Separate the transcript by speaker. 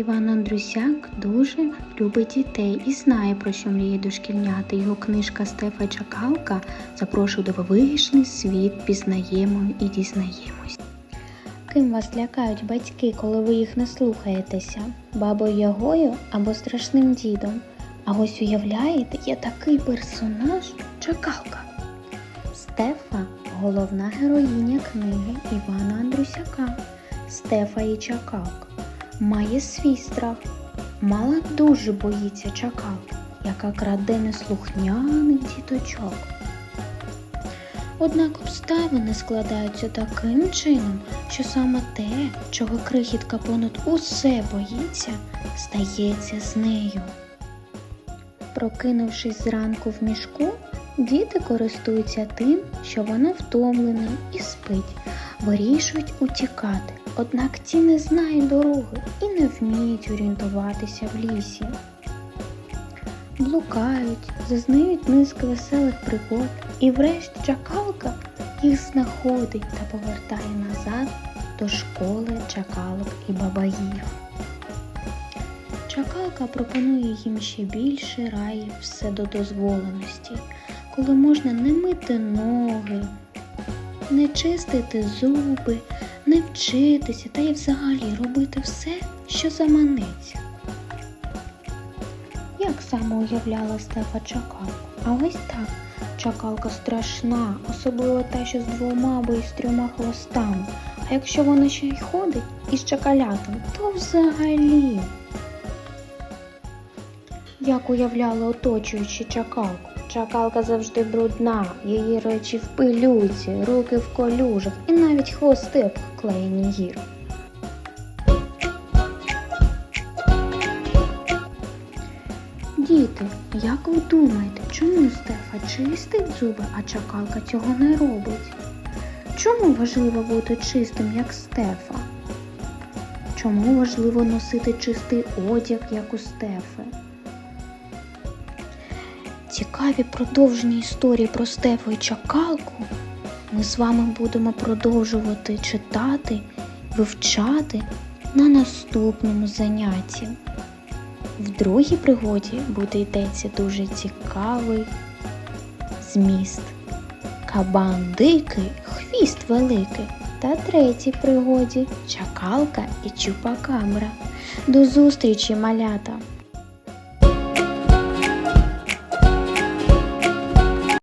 Speaker 1: Іван Андрусяк дуже любить дітей і знає, про що мріє дошкільняти. Його книжка Стефа Чакалка запрошує до вишний світ, пізнаємо і дізнаємось. Ким вас лякають батьки, коли ви їх не слухаєтеся? Бабою Ягою або страшним дідом? А ось уявляєте, є такий персонаж Чакалка. Стефа головна героїня книги Івана Андрусяка. Стефа і Чакалка має свій страх. Мала дуже боїться чакалки, яка краде неслухняних діточок. Однак обставини складаються таким чином, що саме те, чого крихітка понад усе боїться, стається з нею. Прокинувшись зранку в мішку, діти користуються тим, що вона втомлена і спить, вирішують утікати. Однак ті не знають дороги і не вміють орієнтуватися в лісі. Блукають, зазнають низки веселих пригод, і врешті чакалка їх знаходить та повертає назад до школи чакалок і бабаїв. Чакалка пропонує їм ще більше раїв вседодозволеності, коли можна не мити ноги, не чистити зуби, не вчитися та й взагалі робити все, що заманеться. Як саме уявляла Стефа Чакалку? А ось так. Чакалка страшна, особливо та, що з двома або із трьома хвостами. А якщо вона ще й ходить із чакалятами, то взагалі. Як уявляли оточуючи чакалку? Чакалка завжди брудна, її речі в пилюці, руки в колюжах і навіть хвости обклеєні гір. Діти, як ви думаєте, чому Стефа чистить зуби, а чакалка цього не робить? Чому важливо бути чистим, як Стефа? Чому важливо носити чистий одяг, як у Стефи? Цікаві продовжені історії про Стефу і Чакалку ми з вами будемо продовжувати читати, вивчати на наступному занятті. В другій пригоді буде йдеться дуже цікавий зміст. Кабан дикий, хвіст великий. Та третій пригоді чакалка і чупакабра. До зустрічі, малята!